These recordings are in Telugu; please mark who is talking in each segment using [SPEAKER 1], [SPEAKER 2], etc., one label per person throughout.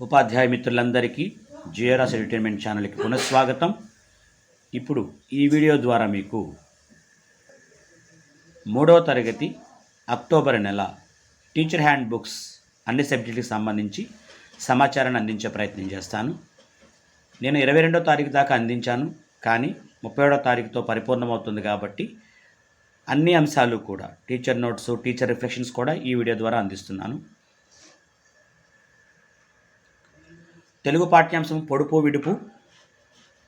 [SPEAKER 1] ఉపాధ్యాయ మిత్రులందరికీ జియరాస్ ఎంటర్టైన్మెంట్ ఛానల్కి పునఃస్వాగతం. ఇప్పుడు ఈ వీడియో ద్వారా మీకు మూడవ తరగతి అక్టోబర్ నెల టీచర్ హ్యాండ్ బుక్స్ అన్ని సబ్జెక్టులకు సంబంధించి సమాచారాన్ని అందించే ప్రయత్నం చేస్తాను. నేను ఇరవై రెండో తారీఖు దాకా అందించాను కానీ ముప్పై ఏడో తారీఖుతో పరిపూర్ణమవుతుంది కాబట్టి అన్ని అంశాలు కూడా టీచర్ నోట్స్ టీచర్ రిఫ్లెక్షన్స్ కూడా ఈ వీడియో ద్వారా అందిస్తున్నాను. తెలుగు పాఠ్యాంశం పొడుపు విడుపు.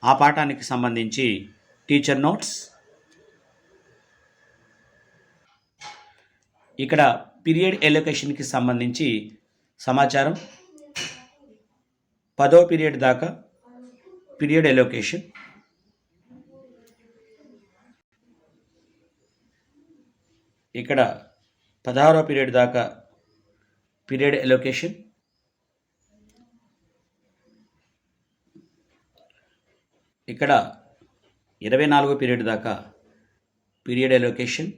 [SPEAKER 1] ఆ పాఠానికి సంబంధించి టీచర్ నోట్స్ ఇక్కడ పీరియడ్ ఎలొకేషన్కి సంబంధించి సమాచారం. పదో పీరియడ్ దాకా పీరియడ్ ఎలొకేషన్ ఇక్కడ పదహారో పీరియడ్ దాకా పీరియడ్ ఎలొకేషన్ ఇక్కడ ఇరవై నాలుగో పీరియడ్ దాకా పీరియడ్ ఎలొకేషన్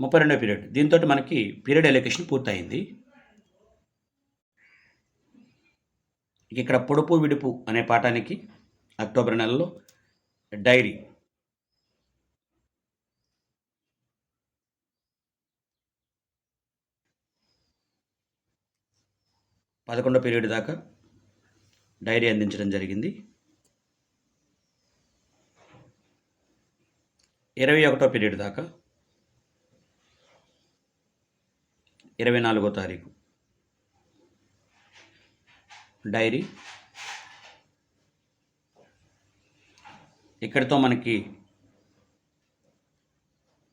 [SPEAKER 1] ముప్పై రెండో పీరియడ్. దీంతో మనకి పీరియడ్ ఎలొకేషన్ పూర్తయింది. ఇక్కడ పొడుపు విడుపు అనే పాఠానికి అక్టోబర్ నెలలో డైరీ పదకొండో పీరియడ్ దాకా డైరీ అందించడం జరిగింది. ఇరవై ఒకటో పీరియడ్ దాకా ఇరవై నాలుగో తారీఖు డైరీ. ఇక్కడితో మనకి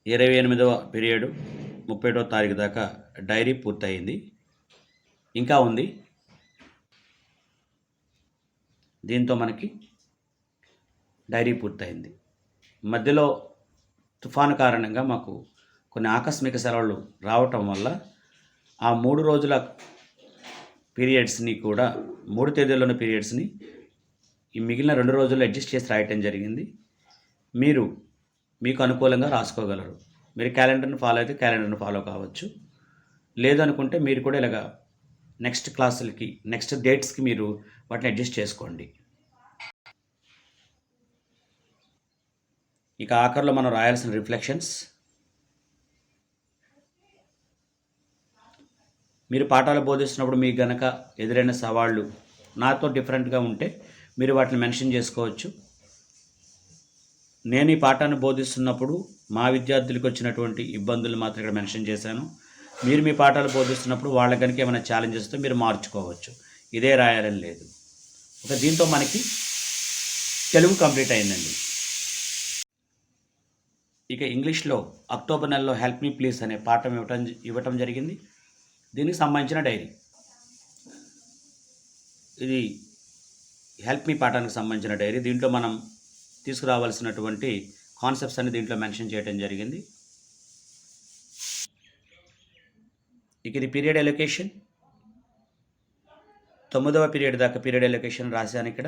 [SPEAKER 1] ఇరవై ఎనిమిదవ పీరియడ్ ముప్పై ఒకటో తారీఖు దాకా డైరీ పూర్తయింది. ఇంకా ఉంది. దీంతో మనకి డైరీ పూర్తయింది. మధ్యలో తుఫాను కారణంగా మాకు కొన్ని ఆకస్మిక సెలవులు రావటం వల్ల ఆ మూడు రోజుల పీరియడ్స్ని కూడా మూడు తేదీల్లోని పీరియడ్స్ని ఈ మిగిలిన రెండు రోజుల్లో అడ్జస్ట్ చేసి రాయటం జరిగింది. మీరు మీకు అనుకూలంగా రాసుకోగలరు. మీరు క్యాలెండర్ని ఫాలో అయితే క్యాలెండర్ని ఫాలో కావచ్చు. లేదనుకుంటే మీరు కూడా ఇలాగా నెక్స్ట్ క్లాసులకి నెక్స్ట్ డేట్స్కి మీరు వాటిని అడ్జస్ట్ చేసుకోండి. ఇక ఆఖరిలో మనం రాయాల్సిన రిఫ్లెక్షన్స్. మీరు పాఠాలు బోధిస్తున్నప్పుడు మీకు గనక ఎదురైన సవాళ్ళు నాతో డిఫరెంట్గా ఉంటే మీరు వాటిని మెన్షన్ చేసుకోవచ్చు. నేను ఈ పాఠాన్ని బోధిస్తున్నప్పుడు మా విద్యార్థులకు వచ్చినటువంటి ఇబ్బందులు మాత్రం ఇక్కడ మెన్షన్ చేశాను. మీరు మీ పాఠాలు బోధిస్తున్నప్పుడు వాళ్ళ కనుక ఏమైనా ఛాలెంజెస్ వస్తే మీరు మార్చుకోవచ్చు. ఇదే రాయాలని లేదు. ఒక దీంతో మనకి తెలుగు కంప్లీట్ అయిందండి. ఇక ఇంగ్లీష్లో అక్టోబర్ నెలలో హెల్ప్ మీ ప్లీజ్ అనే పాఠం ఇవ్వటం ఇవ్వటం జరిగింది. దీనికి సంబంధించిన డైరీ. ఇది హెల్ప్ మీ పాఠానికి సంబంధించిన డైరీ. దీంట్లో మనం తీసుకురావాల్సినటువంటి కాన్సెప్ట్స్ అన్ని దీంట్లో మెన్షన్ చేయడం జరిగింది. ఇక ఇది పీరియడ్ ఎలొకేషన్ తొమ్మిదవ పీరియడ్ దాకా పీరియడ్ ఎలొకేషన్ రాశాను ఇక్కడ.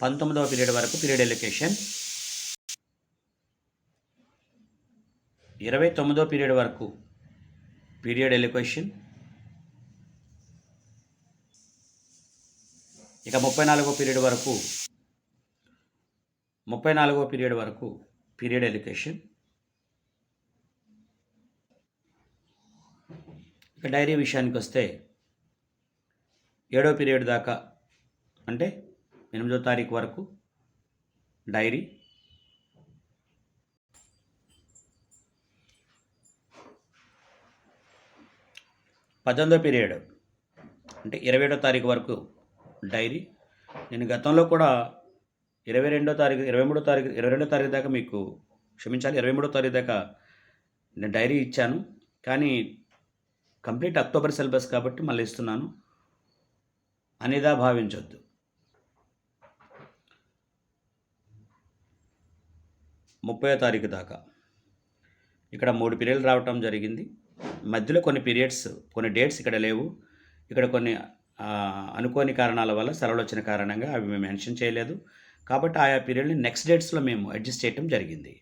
[SPEAKER 1] పంతొమ్మిదవ పీరియడ్ వరకు పీరియడ్ ఎలొకేషన్ ఇరవై తొమ్మిదో పీరియడ్ వరకు పీరియడ్ ఎలొకేషన్ ఇక ముప్పై నాలుగో పీరియడ్ వరకు ముప్పై నాలుగో పీరియడ్ వరకు పీరియడ్ ఎడ్యుకేషన్ ఇక డైరీ విషయానికి వస్తే ఏడో పీరియడ్ దాకా అంటే ఎనిమిదో తారీఖు వరకు డైరీ పద్దెనిమిదో పీరియడ్ అంటే ఇరవై ఏడో తారీఖు వరకు డైరీ నేను గతంలో కూడా ఇరవై రెండో తారీఖు ఇరవై మూడో తారీఖు ఇరవై రెండో తారీఖు దాకా మీకు క్షమించాలి ఇరవై మూడో తారీఖు దాకా నేను డైరీ ఇచ్చాను. కానీ కంప్లీట్ అక్టోబర్ సిలబస్ కాబట్టి మళ్ళీ ఇస్తున్నాను. అనేదా భావించొద్దు. ముప్పై తారీఖు దాకా. ఇక్కడ మూడు పీరియడ్లు రావటం జరిగింది. మధ్యలో కొన్ని పీరియడ్స్ కొన్ని డేట్స్ ఇక్కడ లేవు. ఇక్కడ కొన్ని అనుకోని కారణాల వల్ల సెలవులు వచ్చిన కారణంగా అవి మేము మెన్షన్ చేయలేదు. కాబట్టి ఆయా పీరియడ్ని నెక్స్ట్ డేట్స్లో మేము అడ్జస్ట్ చేయటం జరిగింది.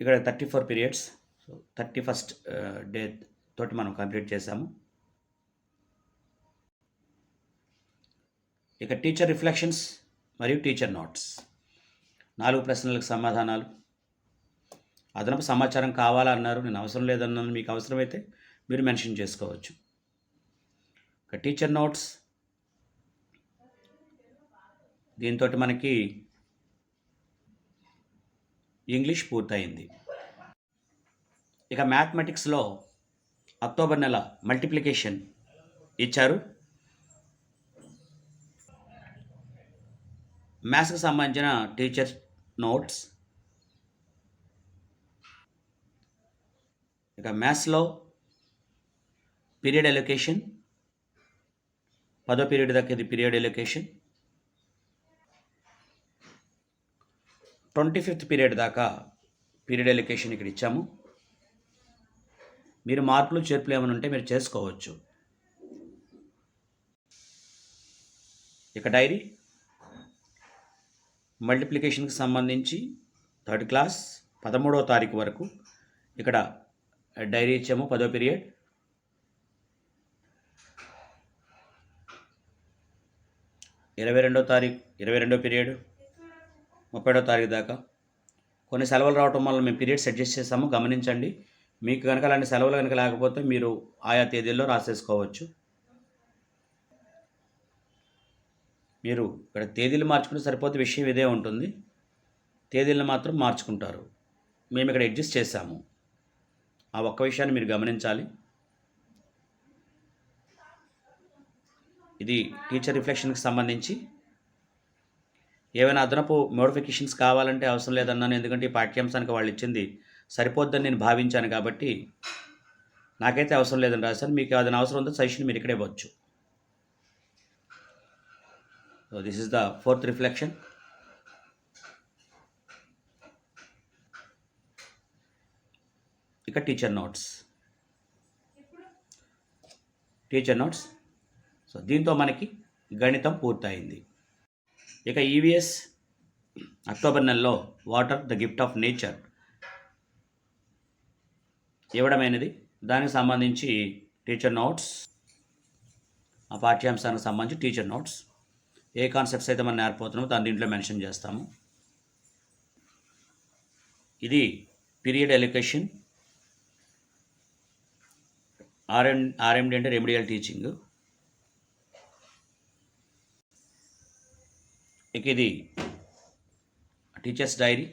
[SPEAKER 1] ఇక్కడ thirty four periods. So thirty first day తోటి మనం కంప్లీట్ చేశాము. ఇక టీచర్ రిఫ్లెక్షన్స్ మరియు టీచర్ నోట్స్. నాలుగు ప్రశ్నలకు సమాధానాలు. అదనపు సమాచారం కావాలన్నారు. నేను అవసరం లేదన్నాను. మీకు అవసరమైతే మీరు మెన్షన్ చేసుకోవచ్చు. ఇక టీచర్ నోట్స్ దీంతో మనకి ఇంగ్లీష్ పూర్తయింది. ఇక మ్యాథమెటిక్స్లో అక్టోబర్ నెల మల్టిప్లికేషన్ ఇచ్చారు. మ్యాథ్స్కి సంబంధించిన టీచర్ నోట్స్ ఇక మ్యాథ్స్లో పీరియడ్ ఎలొకేషన్ పదో పీరియడ్ దాకా ఇది period allocation twenty fifth period దాకా పీరియడ్ ఎలొకేషన్ ఇక్కడ ఇచ్చాము. మీరు మార్పులు చేర్పులు ఏమైనా ఉంటే మీరు చేసుకోవచ్చు. ఇక డైరీ మల్టిప్లికేషన్కి సంబంధించి థర్డ్ క్లాస్ పదమూడవ తారీఖు వరకు ఇక్కడ డైరీ ఇచ్చాము పదో పీరియడ్. ఇరవై రెండో తారీఖు ఇరవై రెండో పీరియడ్ ముప్పైడో తారీఖు దాకా. కొన్ని సెలవులు రావటం వల్ల మేము పీరియడ్స్ అడ్జస్ట్ చేసాము గమనించండి మీకు కనుక అలాంటి సెలవులు కనుక లేకపోతే మీరు ఆయా తేదీల్లో రాసేసుకోవచ్చు. మీరు ఇక్కడ తేదీలు మార్చుకుంటే సరిపోతే విషయం ఇదే ఉంటుంది. తేదీలను మాత్రం మార్చుకుంటారు. మేము ఇక్కడ అడ్జస్ట్ చేసాము. ఆ ఒక్క విషయాన్ని మీరు గమనించాలి. ఇది టీచర్ రిఫ్లెక్షన్కి సంబంధించి. ఏమైనా అదనపు మోడిఫికేషన్స్ కావాలంటే అవసరం లేదన్నాను ఎందుకంటే ఈ పాఠ్యాంశానికి వాళ్ళు ఇచ్చింది సరిపోద్దని నేను భావించాను కాబట్టి నాకైతే అవసరం లేదని రాశాను మీకు అది అవసరం ఉందో సజెషన్ మీరు ఇక్కడే ఇవ్వచ్చు. So this is the fourth reflection ఇక teacher notes teacher notes so దీంతో మనకి గణితం పూర్తయింది. ఇక ఈవీఎస్ అక్టోబర్ నెలలో water the gift of nature ఇవ్వడమైనది. దానికి సంబంధించి టీచర్ నోట్స్ ఆ పాఠ్యాంశానికి సంబంధించి టీచర్ నోట్స్ ఏ కాన్సెప్ట్స్ అయితే మనం నేర్పోతున్నామో దాని దీంట్లో మెన్షన్ చేస్తాము. ఇది పీరియడ్ ఎడ్యుకేషన్ ఆర్ఎం ఆర్ఎండి అంటే రెమిడియల్ టీచింగ్. ఇక ఇది టీచర్స్ డైరీ.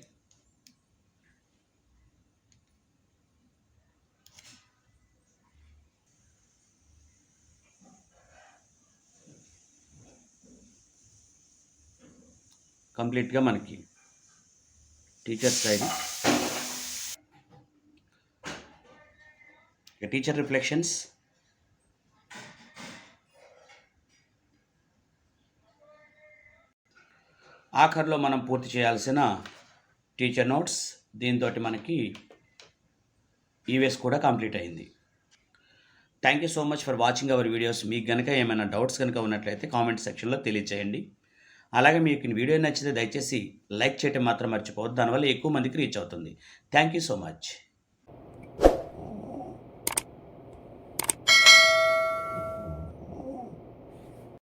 [SPEAKER 1] కంప్లీట్గా మనకి టీచర్స్ డైరీ. ఇక టీచర్ రిఫ్లెక్షన్స్. ఆఖరిలో మనం పూర్తి చేయాల్సిన టీచర్ నోట్స్ దీంతో మనకి ఈవీఎస్ కూడా కంప్లీట్ అయింది. Thank you so much for watching our videos మీకు కనుక ఏమైనా డౌట్స్ కనుక ఉన్నట్లయితే కామెంట్ సెక్షన్లో తెలియచేయండి. అలాగే మీకు వీడియో నచ్చితే దయచేసి లైక్ చేయటం మాత్రం మర్చిపోవద్దు. దానివల్ల ఎక్కువ మందికి రీచ్ అవుతుంది. Thank you so much